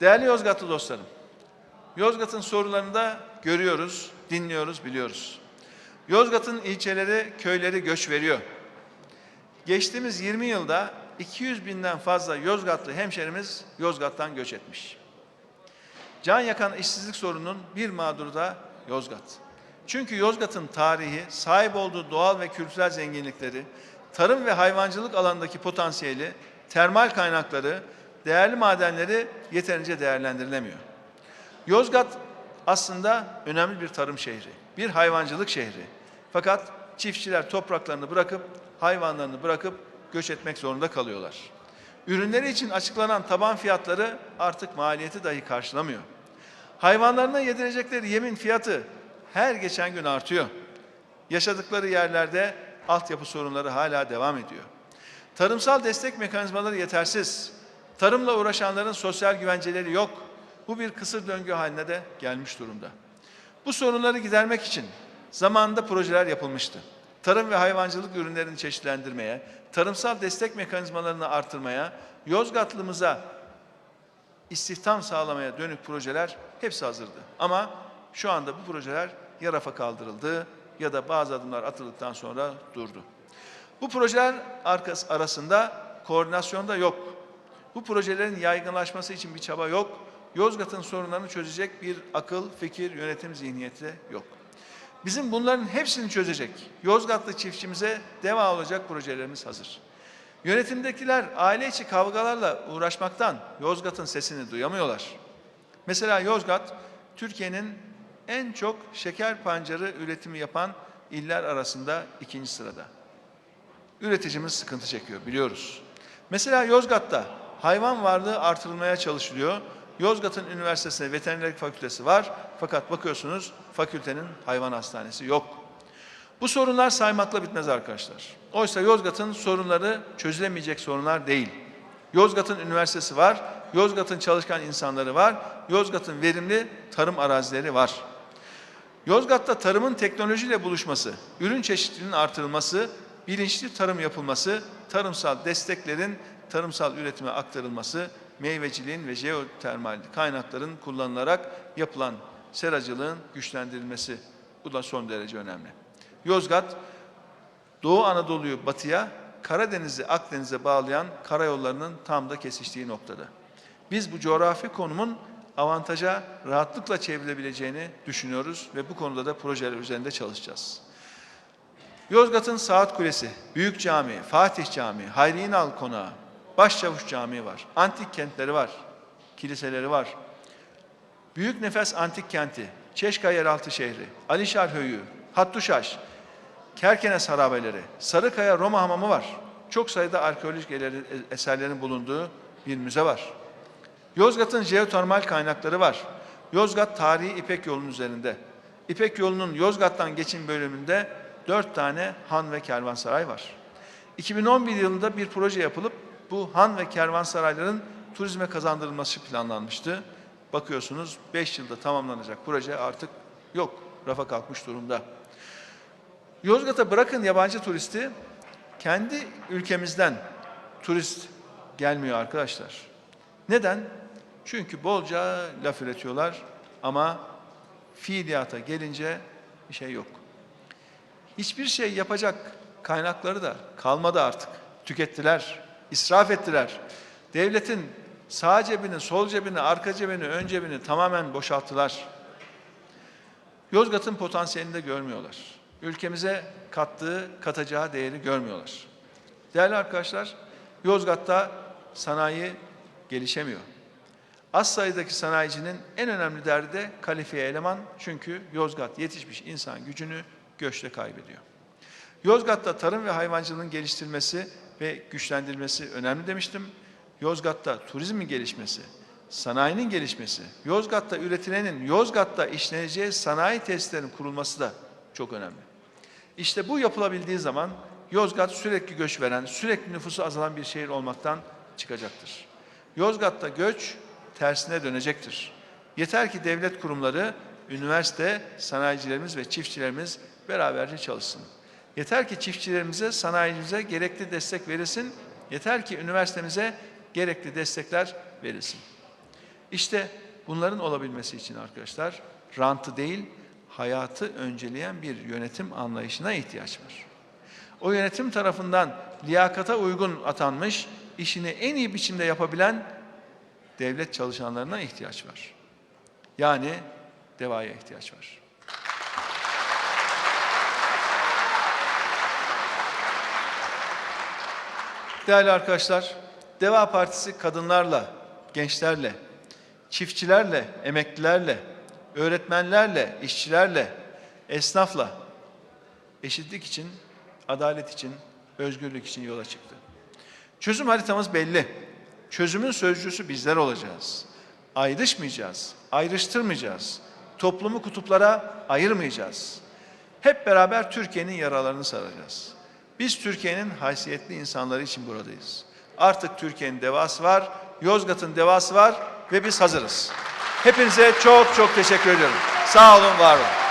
Değerli Yozgatlı dostlarım, Yozgat'ın sorunlarını da görüyoruz, dinliyoruz, biliyoruz. Yozgat'ın ilçeleri, köyleri göç veriyor. Geçtiğimiz 20 yılda 200 binden fazla Yozgatlı hemşerimiz Yozgat'tan göç etmiş. Can yakan işsizlik sorununun bir mağduru da Yozgat. Çünkü Yozgat'ın tarihi, sahip olduğu doğal ve kültürel zenginlikleri, tarım ve hayvancılık alanındaki potansiyeli, termal kaynakları, değerli madenleri yeterince değerlendirilemiyor. Yozgat aslında önemli bir tarım şehri, bir hayvancılık şehri. Fakat çiftçiler topraklarını bırakıp, hayvanlarını bırakıp göç etmek zorunda kalıyorlar. Ürünleri için açıklanan taban fiyatları artık maliyeti dahi karşılamıyor. Hayvanlarına yedirecekleri yemin fiyatı her geçen gün artıyor. Yaşadıkları yerlerde altyapı sorunları hala devam ediyor. Tarımsal destek mekanizmaları yetersiz. Tarımla uğraşanların sosyal güvenceleri yok. Bu bir kısır döngü haline de gelmiş durumda. Bu sorunları gidermek için zamanında projeler yapılmıştı. Tarım ve hayvancılık ürünlerini çeşitlendirmeye, tarımsal destek mekanizmalarını artırmaya, Yozgatlımıza istihdam sağlamaya dönük projeler hepsi hazırdı. Ama şu anda bu projeler ya rafa kaldırıldı ya da bazı adımlar atıldıktan sonra durdu. Bu projeler arkası arasında koordinasyon da yok. Bu projelerin yaygınlaşması için bir çaba yok. Yozgat'ın sorunlarını çözecek bir akıl, fikir, yönetim zihniyeti yok. Bizim bunların hepsini çözecek Yozgatlı çiftçimize deva olacak projelerimiz hazır. Yönetimdekiler aile içi kavgalarla uğraşmaktan Yozgat'ın sesini duyamıyorlar. Mesela Yozgat, Türkiye'nin en çok şeker pancarı üretimi yapan iller arasında ikinci sırada. Üreticimiz sıkıntı çekiyor biliyoruz. Mesela Yozgat'ta hayvan varlığı artırılmaya çalışılıyor. Yozgat'ın üniversitesinde veterinerlik fakültesi var fakat bakıyorsunuz fakültenin hayvan hastanesi yok. Bu sorunlar saymakla bitmez arkadaşlar. Oysa Yozgat'ın sorunları çözülemeyecek sorunlar değil. Yozgat'ın üniversitesi var, Yozgat'ın çalışkan insanları var, Yozgat'ın verimli tarım arazileri var. Yozgat'ta tarımın teknolojiyle buluşması, ürün çeşitliliğinin artırılması, bilinçli tarım yapılması, tarımsal desteklerin tarımsal üretime aktarılması, meyveciliğin ve jeotermal kaynakların kullanılarak yapılan seracılığın güçlendirilmesi bu da son derece önemli. Yozgat, Doğu Anadolu'yu batıya, Karadeniz'i Akdeniz'e bağlayan karayollarının tam da kesiştiği noktada. Biz bu coğrafi konumun avantaja rahatlıkla çevrilebileceğini düşünüyoruz ve bu konuda da projeler üzerinde çalışacağız. Yozgat'ın Saat Kulesi, Büyük Cami, Fatih Camii, Hayri İnal Konağı, Başçavuş Camii var, antik kentleri var, kiliseleri var. Büyük Nefes Antik Kenti, Çeşka Yeraltı Şehri, Alişar Höyü, Hattuşaş, Kerkenes Harabeleri, Sarıkaya Roma Hamamı var. Çok sayıda arkeolojik eserlerin bulunduğu bir müze var. Yozgat'ın jeotermal kaynakları var. Yozgat tarihi İpek yolunun üzerinde. İpek yolunun Yozgat'tan geçim bölümünde dört tane han ve kervansaray var. 2011 yılında bir proje yapılıp bu han ve kervansarayların turizme kazandırılması planlanmıştı. Bakıyorsunuz 5 yılda tamamlanacak proje artık yok, rafa kalkmış durumda. Yozgat'a bırakın yabancı turisti, kendi ülkemizden turist gelmiyor arkadaşlar. Neden? Çünkü bolca laf üretiyorlar ama fiiliyata gelince bir şey yok. Hiçbir şey yapacak kaynakları da kalmadı artık. Tükettiler, israf ettiler. Devletin sağ cebini, sol cebini, arka cebini, ön cebini tamamen boşalttılar. Yozgat'ın potansiyelini de görmüyorlar. Ülkemize kattığı, katacağı değeri görmüyorlar. Değerli arkadaşlar, Yozgat'ta sanayi gelişemiyor. Az sayıdaki sanayicinin en önemli derdi de kalifiye eleman. Çünkü Yozgat yetişmiş insan gücünü göçte kaybediyor. Yozgat'ta tarım ve hayvancılığın geliştirilmesi ve güçlendirilmesi önemli demiştim. Yozgat'ta turizmin gelişmesi, sanayinin gelişmesi, Yozgat'ta üretilenin Yozgat'ta işleneceği sanayi tesislerinin kurulması da çok önemli. İşte bu yapılabildiği zaman Yozgat sürekli göç veren, sürekli nüfusu azalan bir şehir olmaktan çıkacaktır. Yozgat'ta göç tersine dönecektir. Yeter ki devlet kurumları, üniversite, sanayicilerimiz ve çiftçilerimiz beraberce çalışsın. Yeter ki çiftçilerimize, sanayicimize gerekli destek verilsin. Yeter ki üniversitemize gerekli destekler verilsin. İşte bunların olabilmesi için arkadaşlar rantı değil hayatı önceleyen bir yönetim anlayışına ihtiyaç var. O yönetim tarafından liyakata uygun atanmış, işini en iyi biçimde yapabilen devlet çalışanlarına ihtiyaç var. Yani devaya ihtiyaç var. Değerli arkadaşlar, Deva Partisi kadınlarla, gençlerle, çiftçilerle, emeklilerle, öğretmenlerle, işçilerle, esnafla eşitlik için, adalet için, özgürlük için yola çıktı. Çözüm haritamız belli. Çözümün sözcüsü bizler olacağız. Ayrışmayacağız, ayrıştırmayacağız. Toplumu kutuplara ayırmayacağız. Hep beraber Türkiye'nin yaralarını saracağız. Biz Türkiye'nin haysiyetli insanları için buradayız. Artık Türkiye'nin devası var, Yozgat'ın devası var ve biz hazırız. Hepinize çok çok teşekkür ediyorum. Sağ olun, var olun.